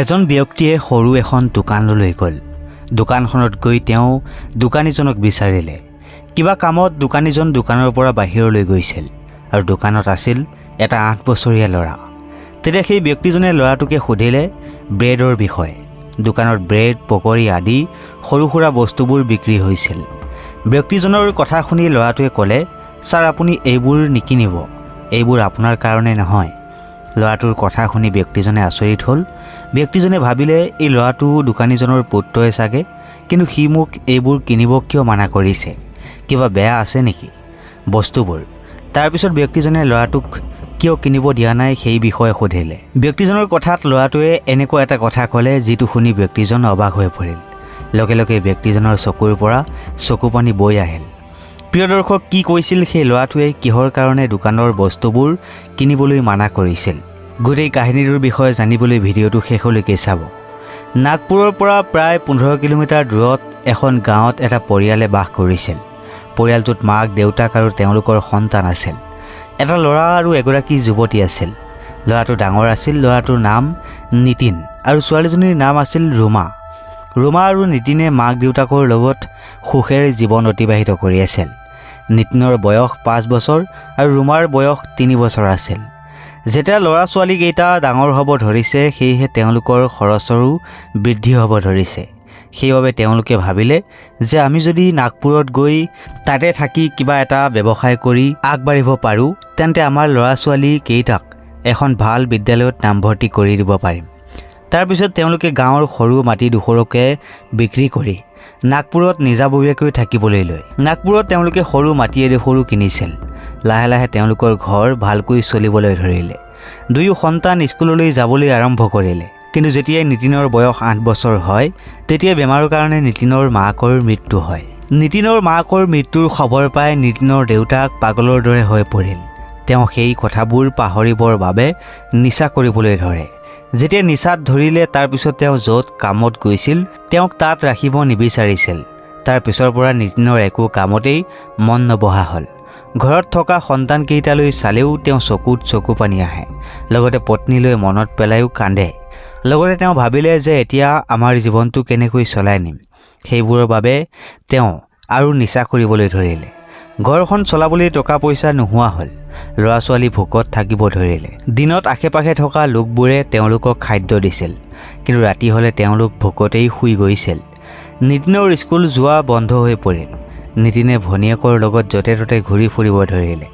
এজন ব্যক্তিয়ে সৰু এখন দোকানলৈ গ'ল। দোকানখনত গৈ তেওঁ দোকানীজনক বিচাৰিলে। কিবা কামত দোকানীজন দোকানৰ পৰা বাহিৰলৈ গৈছিল আৰু দোকানত আছিল এটা আঠ বছৰীয়া ল'ৰা। তেতিয়া সেই ব্যক্তিজনে ল'ৰাটোকে সুধিলে ব্ৰেডৰ বিষয়ে। দোকানত ব্ৰেড পকৰি আদি সৰু সুৰা বস্তুবোৰ বিক্ৰী হৈছিল। ব্যক্তিজনৰ কথা শুনি ল'ৰাটোৱে ক'লে ছাৰ আপুনি এইবোৰ নিকিনিব। এইবোৰ আপোনাৰ কাৰণে নহয়। ল'ৰাটোৰ কথা শুনি ব্যক্তিজনে আচৰিত হ'ল। ব্যক্তিজনে ভাবিলে, এই ল'ৰাটো দোকানীজনৰ পুত্ৰই চাগে, কিন্তু সি মোক এইবোৰ কিনিব কিয় মানা কৰিছে? কিবা বেয়া আছে নেকি? বস্তুবোৰ। তাৰপিছত ব্যক্তিজনে ল'ৰাটোক, কিয় কিনিব দিয়া নাই সেই বিষয়ে সুধিলে। ব্যক্তিজনৰ কথাত ল'ৰাটোৱে এনেকুৱা এটা কথা ক'লে, যিটো শুনি ব্যক্তিজন অবাক হৈ পৰিল। লগে লগে ব্যক্তিজনৰ চকুৰ পৰা চকু পানী বৈ আহিল। প্ৰিয় দৰ্শক, কি কৈছিল সেই ল'ৰাটোৱে কিহৰ কাৰণে দোকানৰ বস্তুবোৰ কিনিবলৈ মানা কৰিছিল? গোটেই কাহিনীটোৰ বিষয়ে জানিবলৈ ভিডিঅ'টো শেষলৈকে চাব। নাগপুৰৰ পৰা প্ৰায় পোন্ধৰ কিলোমিটাৰ দূৰত এখন গাঁৱত এটা পৰিয়ালে বাস কৰিছিল। পৰিয়ালটোত মাক, দেউতাক আৰু তেওঁলোকৰ সন্তান আছিল। এটা ল'ৰা আৰু এগৰাকী যুৱতী আছিল। ল'ৰাটো ডাঙৰ আছিল, ল'ৰাটোৰ নাম নীতিন আৰু ছোৱালীজনীৰ নাম আছিল ৰুমা। ৰুমা আৰু নীতিনে মাক দেউতাকৰ লগত সুখেৰে জীৱন অতিবাহিত কৰি আছিল। নীতিনৰ বয়স পাঁচ বছৰ আৰু ৰুমাৰ বয়স তিনি বছৰ আছিল। যেতিয়া ল'ৰা ছোৱালীকেইটা ডাঙৰ হ'ব ধৰিছে সেয়েহে তেওঁলোকৰ খৰচৰো বৃদ্ধি হ'ব ধৰিছে। সেইবাবে তেওঁলোকে ভাবিলে যে আমি যদি নাগপুৰত গৈ তাতে থাকি কিবা এটা ব্যৱসায় কৰি আগবাঢ়িব পাৰোঁ তেন্তে আমাৰ ল'ৰা ছোৱালী কেইটাক এখন ভাল বিদ্যালয়ত নামভৰ্তি কৰি দিব পাৰিম। তাৰপিছত তেওঁলোকে গাঁৱৰ সৰু মাটিডোখৰকে বিক্ৰী কৰি নাগপুৰত নিজাববীয়াকৈ থাকিবলৈ লয়। নাগপুৰত তেওঁলোকে সৰু মাটি এডোখৰো কিনিছিল। লাহে লাহে তেওঁলোকৰ ঘৰ ভালকৈ চলিবলৈ ধৰিলে। দুয়ো সন্তান স্কুললৈ যাবলৈ আৰম্ভ কৰিলে। কিন্তু যেতিয়াই নীতিনৰ বয়স আঠ বছৰ হয় তেতিয়াই বেমাৰৰ কাৰণে নীতিনৰ মাকৰ মৃত্যু হয়। নীতিনৰ মাকৰ মৃত্যুৰ খবৰ পাই নীতিনৰ দেউতাক পাগলৰ দৰে হৈ পৰিল। তেওঁ সেই কথাবোৰ পাহৰিবৰ বাবে নিচা কৰিবলৈ ধৰে। যেতিয়া নিচাত ধৰিলে তাৰপিছত তেওঁ য'ত কামত গৈছিল তেওঁক তাত ৰাখিব নিবিচাৰিছিল। তাৰ পিছৰ পৰা নীতিনৰ একো কামতেই মন নবহা হ'ল। ঘৰত থকা সন্তানকেইটালৈ চালেও তেওঁ চকুত চকু পানী আহে। লগতে পত্নীলৈ মনত পেলাইও কান্দে। লগতে তেওঁ ভাবিলে যে এতিয়া আমাৰ জীৱনটো কেনেকৈ চলাই নিম। সেইবোৰৰ বাবে তেওঁ আৰু নিচা কৰিবলৈ ধৰিলে। ঘৰখন চলাবলৈ টকা পইচা নোহোৱা হ'ল। ল'ৰা ছোৱালী ভোকত থাকিব ধৰিলে। দিনত আশে পাশে থকা লোকবোৰে তেওঁলোকক খাদ্য দিছিল। কিন্তু ৰাতি হ'লে তেওঁলোক ভোকতেই শুই গৈছিল। নীতিনৰ স্কুল যোৱা বন্ধ হৈ পৰিল। নীতিনে ভনীয়েকৰ লগত য'তে ত'তে ঘূৰি ফুৰিব ধৰিলে।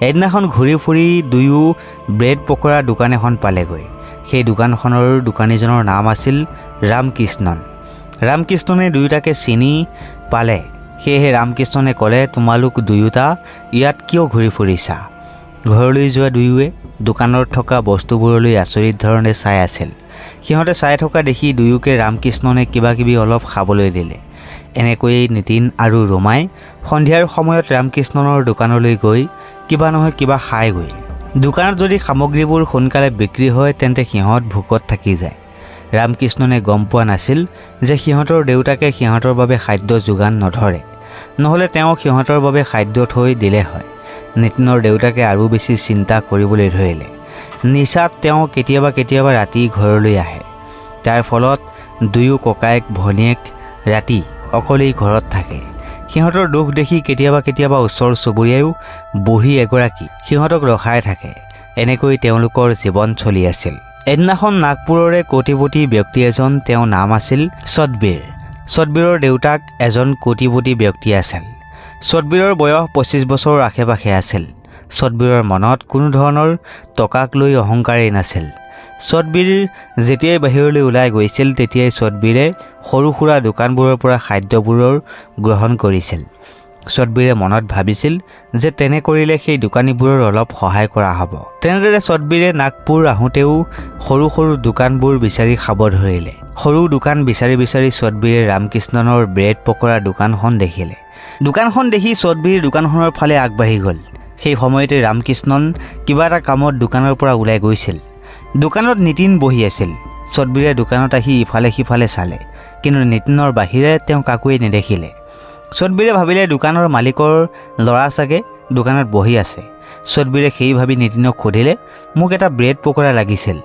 এদিনাখন ঘূৰি ফুৰি দুয়ো ব্ৰেড পকৰা দোকান এখন পালেগৈ। সেই দোকানখনৰ দোকানীজনৰ নাম আছিল ৰামকৃষ্ণন। ৰামকৃষ্ণনে দুয়োটাকে চিনি পালে। সেয়েহে ৰামকৃষ্ণনে ক'লে, তোমালোক দুয়োটা ইয়াত কিয় ঘূৰি ফুৰিছা? ঘৰলৈ যোৱা দুয়োৱে দোকানত থকা বস্তুবোৰলৈ আচৰিত ধৰণে চাই আছিল। সিহঁতে চাই থকা দেখি দুয়োকে ৰামকৃষ্ণনে কিবা কিবি অলপ খাবলৈ দিলে। এনেকৈয়ে নীতিন আৰু ৰুমাই সন্ধিয়াৰ সময়ত ৰামকৃষ্ণনৰ দোকানলৈ গৈ কিবা নহয় কিবা খায়গৈ দোকানত যদি সামগ্ৰীবোৰ সোনকালে বিক্ৰী হয়, তেন্তে সিহঁত ভোকত থাকি যায়। ৰামকৃষ্ণনে গম পোৱা নাছিল যে সিহঁতৰ দেউতাকে সিহঁতৰ বাবে খাদ্য যোগান নধৰে। নহ'লে তেওঁ সিহঁতৰ বাবে খাদ্য থৈ দিলে হয়। নীতিনৰ দেউতাকে আৰু বেছি চিন্তা কৰিবলৈ ধৰিলে। নিচাত তেওঁ কেতিয়াবা কেতিয়াবা ৰাতি ঘৰলৈ আহে। তাৰ ফলত দুয়ো ককায়েক, ভনীয়েক ৰাতি অকলেই ঘৰত থাকে। সিহঁতৰ দুখ দেখি কেতিয়াবা কেতিয়াবা ওচৰ চুবুৰীয়াইও বুঢ়ী এগৰাকী সিহঁতক ৰখাই থাকে। এনেকৈ তেওঁলোকৰ জীৱন চলি আছিল। এদিনাখন নাগপুৰৰে কোটিপতি ব্যক্তি এজন তেওঁৰ নাম আছিল সতবীৰ সতবীৰৰ দেউতাক এজন কোটিপতি ব্যক্তি আছিল। সতবীৰৰ বয়স পঁচিছ বছৰৰ আশে পাশে আছিল। সতবীৰৰ মনত কোনো ধৰণৰ টকাক লৈ অহংকাৰেই নাছিল। সতবীৰ যেতিয়াই বাহিৰলৈ ওলাই গৈছিল তেতিয়াই সতবীৰে সৰু সুৰা দোকানবোৰৰ পৰা খাদ্যবোৰৰ গ্ৰহণ কৰিছিল। সতবীৰে মনত ভাবিছিল যে তেনে কৰিলে সেই দোকানীবোৰৰ অলপ সহায় কৰা হ'ব। তেনেদৰে সতবীৰে নাগপুৰ আহোঁতেও সৰু সৰু দোকানবোৰ বিচাৰি খাব ধৰিলে। সৰু দোকান বিচাৰি বিচাৰি সতবীৰে ৰামকৃষ্ণনৰ ব্ৰেড পকৰা দোকানখন দেখিলে। দোকানখন দেখি সতবীৰ দোকানখনৰ ফালে আগবাঢ়ি গ'ল। সেই সময়তে ৰামকৃষ্ণন কিবা এটা কামত দোকানৰ পৰা ওলাই গৈছিল। দোকানত নীতিন বহি আছিল। সতবীৰে দোকানত আহি ইফালে সিফালে চালে। কিন্তু নীতিনৰ বাহিৰে তেওঁ কাকোৱেই নেদেখিলে। সতবীৰে ভাবিলে দোকানৰ মালিকৰ ল'ৰা চাগে দোকানত বহি আছে। সতবীৰে সেই ভাবি নীতিনক সুধিলে, মোক এটা ব্ৰেড পকৰা লাগিছিল।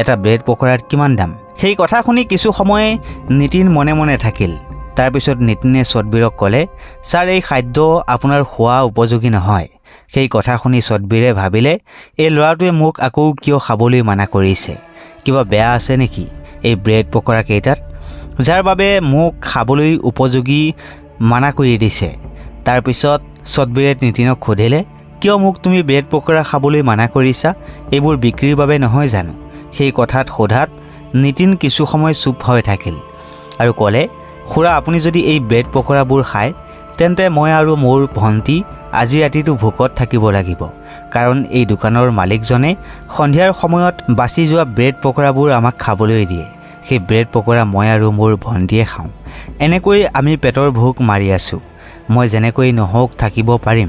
এটা ব্ৰেড পকৰাত কিমান দাম? সেই কথা শুনি কিছু সময় নীতিন মনে মনে থাকিল। তাৰপিছত নীতিনে চদবীৰক ক'লে, ছাৰ, এই খাদ্য আপোনাৰ খোৱা উপযোগী নহয়। সেই কথা শুনি চদবীৰে ভাবিলে, এই ল'ৰাটোৱে মোক আকৌ কিয় খাবলৈ মানা কৰিছে? কিবা বেয়া আছে নেকি এই ব্ৰেড পকৰাকেইটাত যাৰ বাবে মোক খাবলৈ উপযোগী মানা কৰি দিছে। তাৰপিছত চদবীৰে নীতিনক সুধিলে কিয় মোক তুমি ব্ৰেড পকৰা খাবলৈ মানা কৰিছা? এইবোৰ বিক্ৰীৰ বাবে নহয় জানো? সেই কথাত সোধাত নীতিন কিছু সময় চুপ হৈ থাকিল আৰু ক'লে খুৰা আপুনি যদি এই ব্ৰেড পকৰাবোৰ খায় তেন্তে মই আৰু মোৰ ভণ্টি আজি ৰাতিটো ভোকত থাকিব লাগিব। কাৰণ এই দোকানৰ মালিকজনে সন্ধিয়াৰ সময়ত বাচি যোৱা ব্ৰেড পকৰাবোৰ আমাক খাবলৈ দিয়ে। সেই ব্ৰেড পকৰা মই আৰু মোৰ ভণ্টিয়ে খাওঁ। এনেকৈ আমি পেটৰ ভোক মাৰি আছোঁ। মই যেনেকৈ নহওক থাকিব পাৰিম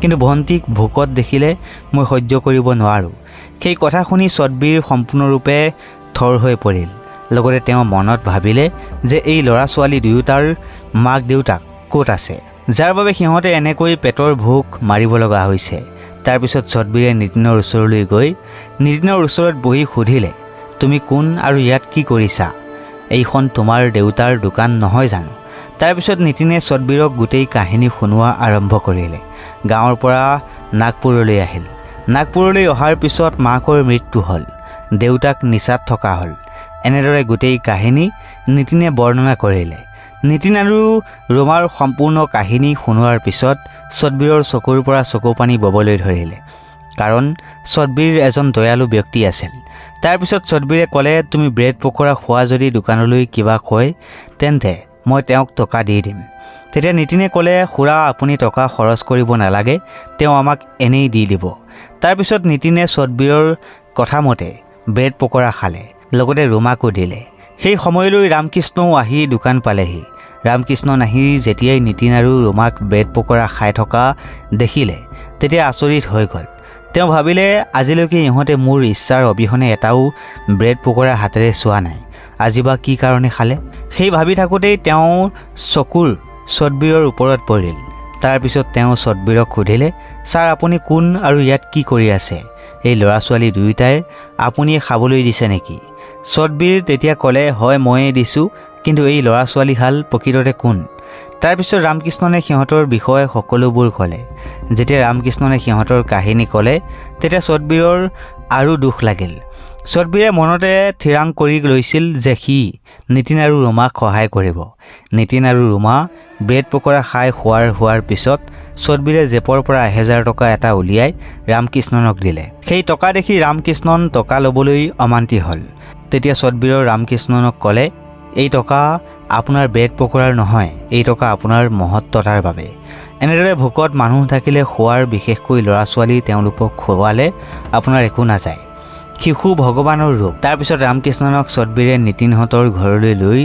কিন্তু ভণ্টিক ভোকত দেখিলে মই সহ্য কৰিব নোৱাৰোঁ। সেই কথা শুনি চদবীৰ সম্পূৰ্ণৰূপে থৰ হৈ পৰিল। লগতে তেওঁ মনত ভাবিলে যে এই ল'ৰা ছোৱালী দুয়োটাৰ মাক দেউতাক ক'ত আছে? যাৰ বাবে সিহঁতে এনেকৈ পেটৰ ভোক মাৰিব লগা হৈছে। তাৰপিছত চদবীৰে নীতিনৰ ওচৰলৈ গৈ নীতিনৰ ওচৰত বহি সুধিলে তুমি কোন আৰু ইয়াত কি কৰিছা? এইখন তোমাৰ দেউতাৰ দোকান নহয় জানো? তাৰপিছত নীতিনে চদবীৰক গোটেই কাহিনী শুনোৱা আৰম্ভ কৰিলে। গাঁৱৰ পৰা নাগপুৰলৈ আহিল। নাগপুৰলৈ অহাৰ পিছত মাকৰ মৃত্যু হ'ল। দেউতাক নিচাত থকা হ'ল। এনেদৰে গোটেই কাহিনী নীতিনে বৰ্ণনা কৰিলে। নীতিন আৰু ৰোমাৰ সম্পূৰ্ণ কাহিনী শুনোৱাৰ পিছত চদবীৰৰ চকুৰ পৰা চকু পানী ববলৈ ধৰিলে। কাৰণ চদবীৰ এজন দয়ালু ব্যক্তি আছিল। তাৰপিছত চদবীৰে ক'লে তুমি ব্ৰেড পকৰা খোৱা যদি দোকানলৈ কিবা কয় তেন্তে মই তেওঁক টকা দি দিম। তেতিয়া নীতিনে ক'লে খুৰা আপুনি টকা খৰচ কৰিব নালাগে তেওঁ আমাক এনেই দি দিব। তাৰপিছত নীতিনে চদবীৰৰ কথামতে ব্ৰেড পকৰা খালে লগতে ৰোমাকো দিলে। সেই সময়লৈ ৰামকৃষ্ণও আহি দোকান পালেহি। ৰামকৃষ্ণ নাহি যেতিয়াই নীতিন আৰু ৰোমাক ব্ৰেড পকৰা খাই থকা দেখিলে তেতিয়া আচৰিত হৈ গ'ল। তেওঁ ভাবিলে, আজিলৈকে ইহঁতে মোৰ ইচ্ছাৰ অবিহনে এটাও ব্ৰেড পকৰা হাতেৰে চোৱা নাই। আজি বা কি কাৰণে খালে? সেই ভাবি থাকোঁতেই তেওঁ চকুৰ চদবীৰৰ ওপৰত পৰিল। তাৰপিছত তেওঁ চদবীৰক সুধিলে, ছাৰ, আপুনি কোন আৰু ইয়াত কি কৰি আছে? এই ল'ৰা ছোৱালী দুয়োটাই আপুনিয়ে খাবলৈ দিছে নেকি? চদবীৰ তেতিয়া ক'লে, হয়, ময়ে দিছোঁ, কিন্তু এই ল'ৰা ছোৱালীহাল প্ৰকৃততে কোন? তাৰপিছত ৰামকৃষ্ণনে সিহঁতৰ বিষয়ে সকলোবোৰ ক'লে। যেতিয়া ৰামকৃষ্ণনে সিহঁতৰ কাহিনী ক'লে, তেতিয়া চদবীৰৰ আৰু দুখ লাগিল। চদবীৰে মনতে থিৰাং কৰি লৈছিল যে সি নীতিন আৰু ৰোমাক সহায় কৰিব। নীতিন আৰু ৰোমা ব্ৰেড পকৰা খাই খোৱাৰ হোৱাৰ পিছত চদবীৰে জেপৰ পৰা এহেজাৰ টকা এটা উলিয়াই ৰামকৃষ্ণনক দিলে। সেই টকা দেখি ৰামকৃষ্ণন টকা ল'বলৈ অমান্তি হ'ল। তেতিয়া চদবীৰৰ ৰামকৃষ্ণনক ক'লে, এই টকা আপোনাৰ ব্ৰেড পকৰাৰ নহয় এই টকা আপোনাৰ মহত্বতাৰ বাবে। এনেদৰে ভোকত মানুহ থাকিলে খোৱাৰ বিশেষকৈ ল'ৰা ছোৱালী তেওঁলোকক খুৱালে আপোনাৰ একো নাযায়। শিশু ভগৱানৰ ৰূপ। তাৰপিছত ৰামকৃষ্ণনক চদবীৰে নীতিনহঁতৰ ঘৰলৈ লৈ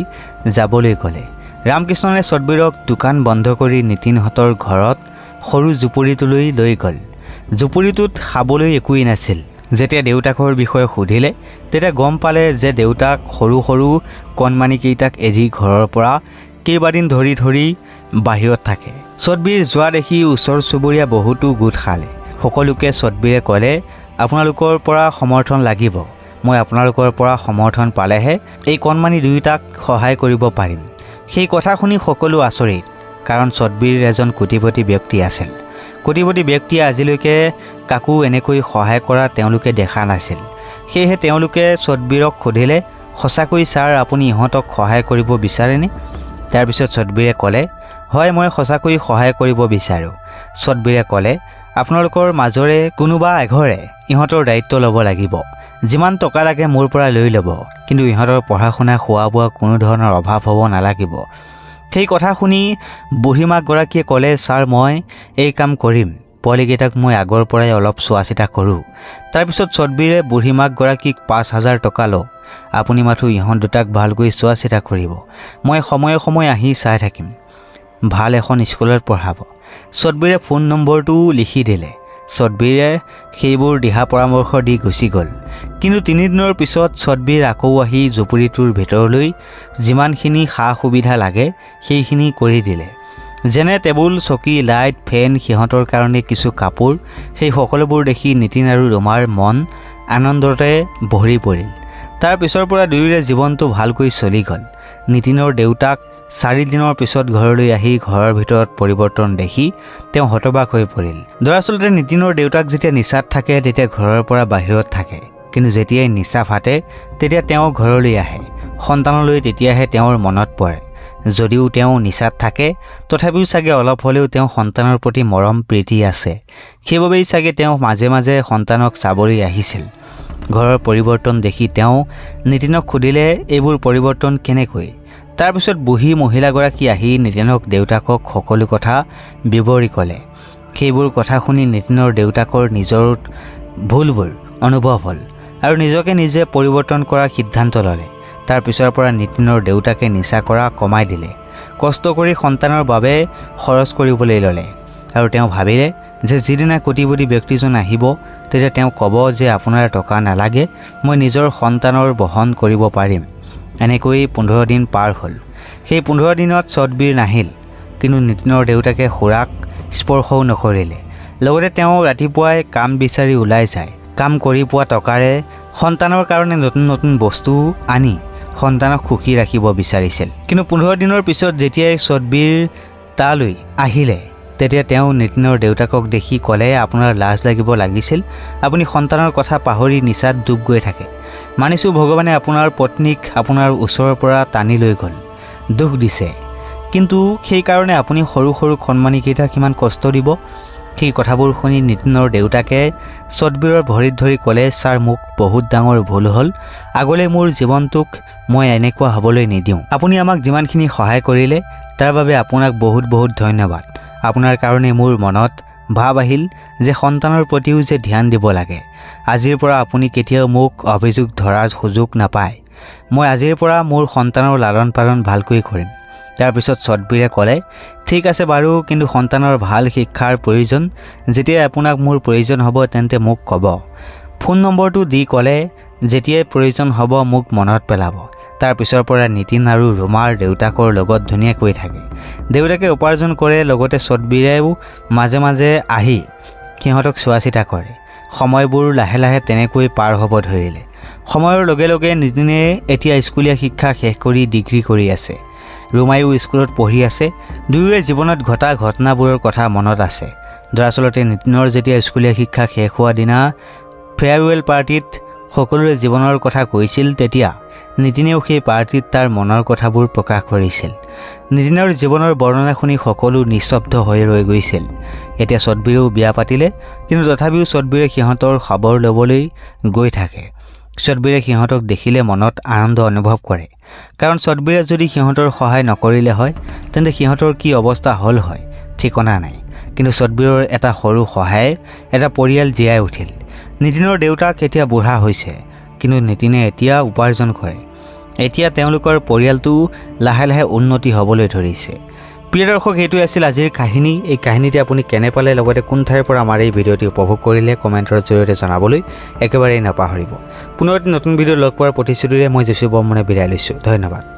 যাবলৈ ক'লে। ৰামকৃষ্ণনে চদবীৰক দোকান বন্ধ কৰি নীতিনহঁতৰ ঘৰত সৰু জুপুৰিটোলৈ লৈ গ'ল। জুপুৰিটোত খাবলৈ একোৱেই নাছিল। যেতিয়া দেউতাকৰ বিষয়ে সুধিলে তেতিয়া গম পালে যে দেউতাক সৰু সৰু কণমানিকেইটাক এৰি ঘৰৰ পৰা কেইবাদিন ধৰি ধৰি বাহিৰত থাকে। চদবীৰ যোৱা দেখি ওচৰ চুবুৰীয়া বহুতো গোট খালে। সকলোকে চদবীৰে ক'লে আপোনালোকৰ পৰা সমৰ্থন লাগিব। মই আপোনালোকৰ পৰা সমৰ্থন পালেহে এই কণমানি দুয়োটাক সহায় কৰিব পাৰিম। সেই কথা শুনি সকলো আচৰিত কাৰণ চদবীৰ এজন কোটিপতি ব্যক্তি আছিল। কোটিপতি ব্যক্তিয়ে আজিলৈকে কাকো এনেকৈ সহায় কৰা তেওঁলোকে দেখা নাছিল। সেয়েহে তেওঁলোকে চদবীৰক সুধিলে সঁচাকৈ ছাৰ আপুনি ইহঁতক সহায় কৰিব বিচাৰেনে? তাৰপিছত চদবীৰে ক'লে হয় মই সঁচাকৈ সহায় কৰিব বিচাৰোঁ। চদবীৰে ক'লে আপোনালোকৰ মাজৰে কোনোবা এঘৰে ইহঁতৰ দায়িত্ব ল'ব লাগিব। যিমান টকা লাগে মোৰ পৰা লৈ ল'ব। কিন্তু ইহঁতৰ পঢ়া শুনা খোৱা বোৱা কোনো ধৰণৰ অভাৱ হ'ব নালাগিব। সেই কথা শুনি বুঢ়ীমাকগৰাকীয়ে ক'লে, ছাৰ, মই এই কাম কৰিম। পোৱালীকেইটাক মই আগৰ পৰাই অলপ চোৱা চিতা কৰোঁ। তাৰপিছত চদবীৰে বুঢ়ীমাকগৰাকীক পাঁচ হাজাৰ টকা লওক আপুনি মাথো ইহঁত দুটাক ভালকৈ চোৱা চিতা কৰিব। মই সময়ে সময়ে আহি চাই থাকিম। ভালো এখন স্কুলত পঢ়াব। চদবীৰে ফোন নম্বৰটোও লিখি দিলে। চদবীৰে সেইবোৰ দিহা পৰামৰ্শ দি গুচি গ'ল। কিন্তু তিনিদিনৰ পিছত চদবীৰ আকৌ আহি জুপুৰিটোৰ ভিতৰলৈ যিমানখিনি সা সুবিধা লাগে সেইখিনি কৰি দিলে। যেনে টেবুল চকী লাইট ফেন সিহঁতৰ কাৰণে কিছু কাপোৰ সেই সকলোবোৰ দেখি নীতিন আৰু ৰোমাৰ মন আনন্দতে ভৰি পৰিল। তাৰ পিছৰ পৰা দুয়োৰে জীৱনটো ভালকৈ চলি গ'ল। নীতিনৰ দেউতাক চাৰিদিনৰ পিছত ঘৰলৈ আহি ঘৰৰ ভিতৰত পৰিৱৰ্তন দেখি তেওঁ হতবাক হৈ পৰিল। দৰাচলতে নীতিনৰ দেউতাক যেতিয়া নিচাত থাকে, তেতিয়া ঘৰৰ পৰা বাহিৰত থাকে। কিন্তু যেতিয়াই নিচা ফাটে, তেতিয়া তেওঁ ঘৰলৈ আহে। সন্তানলৈ তেতিয়াহে তেওঁৰ মনত পৰে। যদিও তেওঁ নিচাত থাকে, তথাপিও চাগে অলপ হ'লেও তেওঁ সন্তানৰ প্ৰতি মৰম, প্ৰীতি আছে। সেইবাবেই চাগে তেওঁ মাজে মাজে সন্তানক চাবলৈ আহিছিল। ঘৰৰ পৰিৱৰ্তন দেখি তেওঁ নীতিনক সুধিলে এইবোৰ পৰিৱৰ্তন কেনেকৈ? তাৰপিছত বুঢ়ী মহিলাগৰাকী আহি নীতিনক দেউতাকক সকলো কথা বিৱৰি ক'লে। সেইবোৰ কথা শুনি নীতিনৰ দেউতাকৰ নিজৰ ভুলবোৰ অনুভৱ হ'ল আৰু নিজকে নিজে পৰিৱৰ্তন কৰাৰ সিদ্ধান্ত ল'লে। তাৰ পিছৰ পৰা নীতিনৰ দেউতাকে নিচা কৰা কমাই দিলে। কষ্ট কৰি সন্তানৰ বাবে খৰচ কৰিবলৈ ল'লে আৰু তেওঁ ভাবিলে যে যিদিনা কোটিপতি ব্যক্তিজন আহিব তেতিয়া তেওঁ ক'ব যে আপোনাৰ টকা নালাগে মই নিজৰ সন্তানৰ বহন কৰিব পাৰিম। এনেকৈ পোন্ধৰ দিন পাৰ হ'ল। সেই পোন্ধৰ দিনত চটবীৰ নাহিল কিন্তু নীতিনৰ দেউতাকে খুৰাক স্পৰ্শও নকৰিলে। লগতে তেওঁ ৰাতিপুৱাই কাম বিচাৰি ওলাই যায়। কাম কৰি পোৱা টকাৰে সন্তানৰ কাৰণে নতুন নতুন বস্তু আনি সন্তানক সুখী ৰাখিব বিচাৰিছিল। কিন্তু পোন্ধৰ দিনৰ পিছত যেতিয়াই চটবীৰ তালৈ আহিলে তেতিয়া তেওঁ নীতিনৰ দেউতাকক দেখি ক'লে, আপোনাৰ লাজ লাগিব, লাগিছিল। আপুনি সন্তানৰ কথা পাহৰি নিচাত ডুব গৈ থাকে। মানিছোঁ, ভগৱানে আপোনাৰ পত্নীক আপোনাৰ ওচৰৰ পৰা টানি লৈ গ'ল। দুখ দিছে। কিন্তু সেইকাৰণে আপুনি সৰু সৰু কণমানিকেইটাক কিমান কষ্ট দিব? সেই কথাবোৰ শুনি নীতিনৰ দেউতাকে চটবীৰৰ ভৰিত ধৰি ক'লে, ছাৰ, মোক বহুত ডাঙৰ ভুল হ'ল। আগলৈ মোৰ জীৱনটোক মই এনেকুৱা হ'বলৈ নিদিওঁ। আপুনি আমাক যিমানখিনি সহায় কৰিলে, তাৰ বাবে আপোনাক বহুত বহুত ধন্যবাদ। আপোনাৰ কাৰণে মোৰ মনত ভাৱ আহিল যে সন্তানৰ প্ৰতিও যে ধ্যান দিব লাগে। আজিৰ পৰা আপুনি কেতিয়াও মোক অভিযোগ ধৰাৰ সুযোগ নাপায়। মই আজিৰ পৰা মোৰ সন্তানৰ লালন পালন ভালকৈ কৰিম। তাৰপিছত চটবীৰে ক'লে, ঠিক আছে বাৰু, কিন্তু সন্তানৰ ভালো শিক্ষাৰ প্ৰয়োজন, যেতিয়াই আপোনাক মোৰ প্ৰয়োজন হ'ব তেন্তে মোক ক'ব। ফোন নম্বৰটো দি ক'লে, যেতিয়াই প্ৰয়োজন হ'ব, মোক মনত পেলাব। তাৰ পিছৰ পৰা নীতিন আৰু ৰোমাৰ দেউতাকৰ লগত ধুনীয়াকৈ থাকে। দেউতাকে উপাৰ্জন কৰে লগতে চটবীৰেও মাজে মাজে আহি সিহঁতক চোৱা চিতা কৰে। সময়বোৰ লাহে লাহে তেনেকৈ পাৰ হ'ব ধৰিলে। সময়ৰ লগে লগে নীতিনে এতিয়া স্কুলীয়া শিক্ষা শেষ কৰি ডিগ্ৰী কৰি আছে। ৰুমায়ো স্কুলত পঢ়ি আছে। দুয়োৰে জীৱনত ঘটা ঘটনাবোৰৰ কথা মনত আছে। দৰাচলতে নীতিনৰ যেতিয়া স্কুলীয়া শিক্ষা শেষ হোৱা দিনা ফেয়াৰৱেল পাৰ্টিত সকলোৰে জীৱনৰ কথা কৈছিল তেতিয়া নীতিনেও সেই পাৰ্টিত তাৰ মনৰ কথাবোৰ প্ৰকাশ কৰিছিল। নীতিনৰ জীৱনৰ বৰ্ণনা শুনি সকলো নিস্তব্ধ হৈ ৰৈ গৈছিল। এতিয়া চটবীৰেও বিয়া পাতিলে, কিন্তু তথাপিও চটবীৰে সিহঁতৰ খবৰ ল'বলৈ গৈ থাকে। চটবীৰে সিহঁতক দেখিলে মনত আনন্দ অনুভৱ কৰে। কাৰণ চটবীৰে যদি সিহঁতৰ সহায় নকৰিলে হয়, তেন্তে সিহঁতৰ কি অৱস্থা হ'ল হয়? ঠিকনা নাই। কিন্তু চটবীৰৰ এটা সৰু সহায়ে, এটা পৰিয়াল জীয়াই উঠিল। নীতিনৰ দেউতাক এতিয়া বুঢ়া হৈছে। কিন্তু নীতিনে এতিয়া উপাৰ্জন কৰে এতিয়া তেওঁলোকৰ পৰিয়ালটো লাহে লাহে উন্নতি হ'বলৈ ধৰিছে। প্ৰিয় দৰ্শক এইটোৱে আছিল আজিৰ কাহিনী। এই কাহিনীটি আপুনি কেনে পালে? লগতে কোন ঠাইৰ পৰা আমাৰ এই ভিডিঅ'টি উপভোগ কৰিলে? কমেণ্টৰ জৰিয়তে জনাবলৈ একেবাৰেই নাপাহৰিব। পুনৰ নতুন ভিডিঅ' লগ পোৱাৰ প্ৰতিশ্ৰুতিৰে মই জেচু বৰ্মনে বিদায় লৈছোঁ। ধন্যবাদ।